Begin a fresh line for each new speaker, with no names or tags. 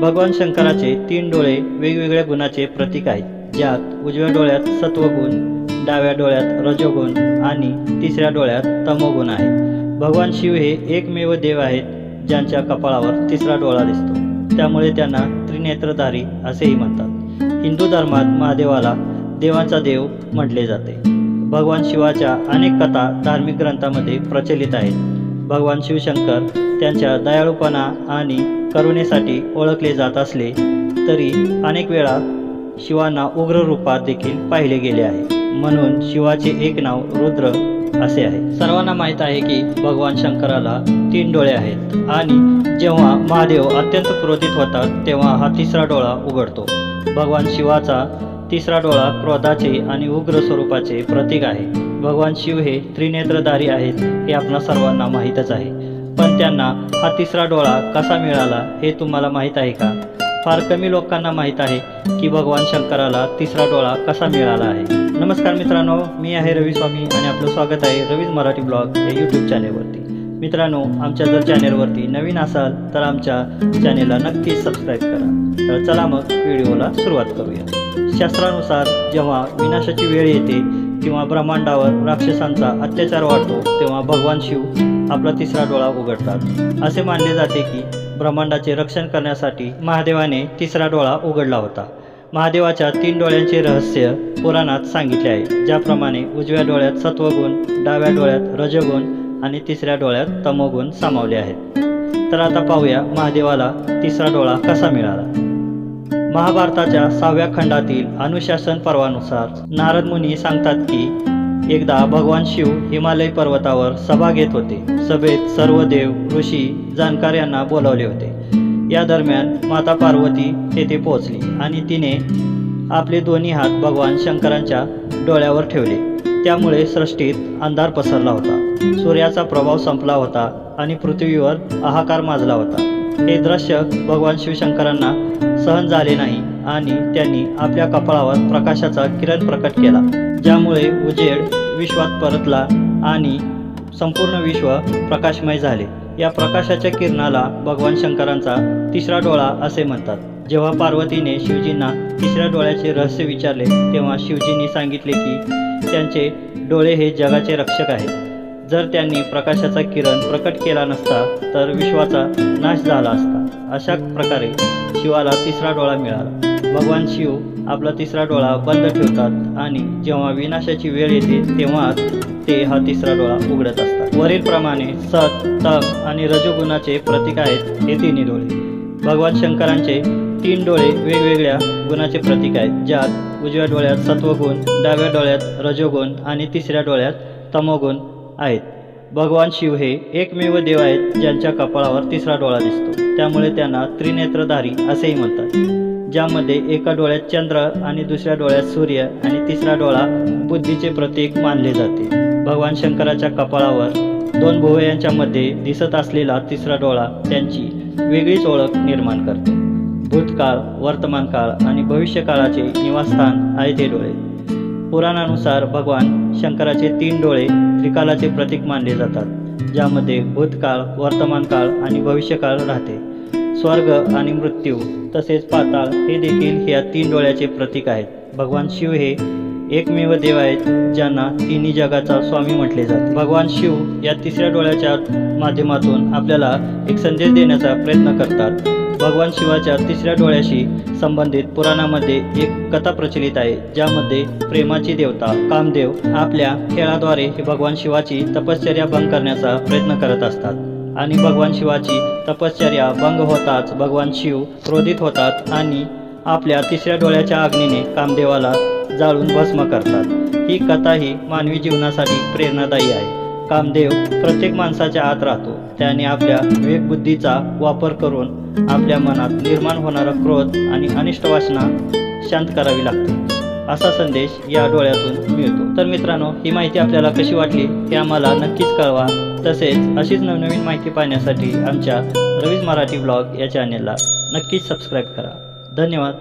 भगवान शंकराचे तीन डोळे वेगवेगळ्या गुणाचे प्रतीक आहेत ज्यात उजव्या डोळ्यात सत्वगुण डाव्या डोळ्यात रजोगुण आणि तिसऱ्या डोळ्यात तमोगुण आहे भगवान शिव हे एकमेव देव आहेत ज्यांच्या कपाळावर तिसरा डोळा दिसतो. त्यामुळे त्यांना त्रिनेत्रधारी असेही म्हणतात. हिंदू धर्मात महादेवाला देवांचा देव म्हटले जाते. भगवान शिवाच्या अनेक कथा धार्मिक ग्रंथामध्ये प्रचलित आहेत. भगवान शिवशंकर त्यांच्या दयाळूपणा आणि करुणेसाठी ओळखले जात असले तरी अनेक वेळा शिवांना उग्र रूपात देखील पाहिले गेले आहे. म्हणून शिवाचे एक नाव रुद्र असे आहे. सर्वांना माहीत आहे की भगवान शंकराला तीन डोळे आहेत आणि जेव्हा महादेव अत्यंत क्रोधित होतात तेव्हा हा तिसरा डोळा उघडतो. भगवान शिवाचा तिसरा डोळा क्रोधाचे आणि उग्र स्वरूपाचे प्रतीक आहे. भगवान शिव हे त्रिनेत्रधारी आहेत हे आपणा सर्वांना माहीतच आहे. पण त्यांना हा तिसरा डोळा कसा मिळाला हे तुम्हाला माहीत आहे का? फार कमी लोकांना माहीत आहे की भगवान शंकराला तिसरा डोळा कसा मिळाला आहे. नमस्कार मित्रांनो मी आहे रवी स्वामी आणि आपलं स्वागत आहे रवीज मराठी ब्लॉग या यूट्यूब चॅनेलवरती मित्रांनो आमच्या जर चॅनेलवरती नवीन असाल तर आमच्या चॅनेलला नक्कीच सबस्क्राईब करा. तर चला मग व्हिडिओला सुरुवात करूया. शास्त्रानुसार जेव्हा विनाशाची वेळ येते किंवा ब्रह्मांडावर राक्षसांचा अत्याचार वाढतो तेव्हा भगवान शिव आपला तिसरा डोळा उघडतात. असे मानले जाते की ब्रह्मांडाचे रक्षण करण्यासाठी महादेवाने तिसरा डोळा उघडला होता. महादेवाच्या तीन डोळ्यांचे रहस्य पुराणात सांगितले आहे. ज्याप्रमाणे उजव्या डोळ्यात सत्वगुण डाव्या डोळ्यात रजगुण आणि तिसऱ्या डोळ्यात तमोगुण सामावले आहेत. तर आता पाहूया महादेवाला तिसरा डोळा कसा मिळाला. महाभारताच्या सहाव्या खंडातील अनुशासन पर्वानुसार नारद मुनी सांगतात की एकदा भगवान शिव हिमालय पर्वतावर सभा घेत होते. सभेत सर्व देव ऋषी जाणकार यांना बोलावले होते. या दरम्यान माता पार्वती तेथे पोहोचली आणि तिने आपले दोन्ही हात भगवान शंकरांच्या डोळ्यावर ठेवले. त्यामुळे सृष्टीत अंधार पसरला होता. सूर्याचा प्रभाव संपला होता आणि पृथ्वीवर हाहाकार माजला होता. हे दृश्य भगवान शिवशंकरांना सहन झाले नाही आणि त्यांनी आपल्या कपाळावर प्रकाशाचा किरण प्रकट केला ज्यामुळे उजेड विश्वात परतला आणि संपूर्ण विश्व प्रकाशमय झाले. या प्रकाशाच्या किरणाला भगवान शंकरांचा तिसरा डोळा असे म्हणतात. जेव्हा पार्वतीने शिवजींना तिसऱ्या डोळ्याचे रहस्य विचारले तेव्हा शिवजींनी सांगितले की त्यांचे डोळे हे जगाचे रक्षक आहेत. जर त्यांनी प्रकाशाचा किरण प्रकट केला नसता तर विश्वाचा नाश झाला असता. अशा प्रकारे शिवाला तिसरा डोळा मिळाला. भगवान शिव आपला तिसरा डोळा बंद ठेवतात आणि जेव्हा विनाशाची वेळ येते तेव्हा ते हा तिसरा डोळा उघडत असतात. वरीलप्रमाणे सत तप आणि रजोगुणाचे प्रतीक आहेत हे तिन्ही डोळे. भगवान शंकरांचे तीन डोळे वेगवेगळ्या गुणाचे प्रतीक आहेत ज्यात उजव्या डोळ्यात सत्वगुण डाव्या डोळ्यात रजोगुण आणि तिसऱ्या डोळ्यात तमोगुण आहेत. भगवान शिव हे एकमेव देव आहेत ज्यांच्या कपाळावर तिसरा डोळा दिसतो. त्यामुळे त्यांना त्रिनेत्रधारी असेही म्हणतात. ज्यामध्ये एका डोळ्यात चंद्र आणि दुसऱ्या डोळ्यात सूर्य आणि तिसरा डोळा बुद्धीचे प्रतीक मानले जाते. भगवान शंकराच्या कपाळावर दोन भुवयांच्या मध्ये दिसत असलेला तिसरा डोळा त्यांची वेगळीच ओळख निर्माण करते. भूतकाळ वर्तमान काळ आणि भविष्यकाळाचे निवासस्थान आहे ते डोळे. पुराणानुसार भगवान शंकराचे तीन डोळे त्रिकालाचे प्रतीक मानले जातात ज्यामध्ये भूतकाळ वर्तमान काळ आणि भविष्यकाळ राहते. स्वर्ग आणि मृत्यू तसेच पाताळ हे देखील या तीन डोळ्याचे प्रतीक आहेत. भगवान शिव हे एकमेव देव आहेत ज्यांना तिन्ही जगाचा स्वामी म्हटले जाते. भगवान शिव या तिसऱ्या डोळ्याच्या माध्यमातून आपल्याला एक संदेश देण्याचा प्रयत्न करतात. भगवान शिवाच्या तिसऱ्या डोळ्याशी संबंधित पुराणामध्ये एक कथा प्रचलित आहे ज्यामध्ये प्रेमाची देवता कामदेव आपल्या खेळाद्वारे हे भगवान शिवाची तपश्चर्या भंग करण्याचा प्रयत्न करत असतात. आणि भगवान शिवाची तपश्चर्या भंग होताच भगवान शिव क्रोधित होतात आणि आपल्या तिसऱ्या डोळ्याच्या अग्नीने कामदेवाला जाळून भस्म करतात. ही कथा ही मानवी जीवनासाठी प्रेरणादायी आहे. कामदेव प्रत्येक माणसाच्या आत राहतो. त्याने आपल्या विवेकबुद्धीचा वापर करून आपल्या मनात निर्माण होणारा क्रोध आणि अनिष्ट वासना शांत करावी लागते. असा संदेश या डोळ्यातून मिळतो. तर मित्रांनो ही माहिती आपल्याला कशी वाटली हे आम्हाला नक्कीच कळवा. तसेच अशीच नवनवीन माहिती पाहण्यासाठी आमच्या रवीज मराठी ब्लॉग या चॅनेलला नक्कीच सबस्क्राईब करा. धन्यवाद.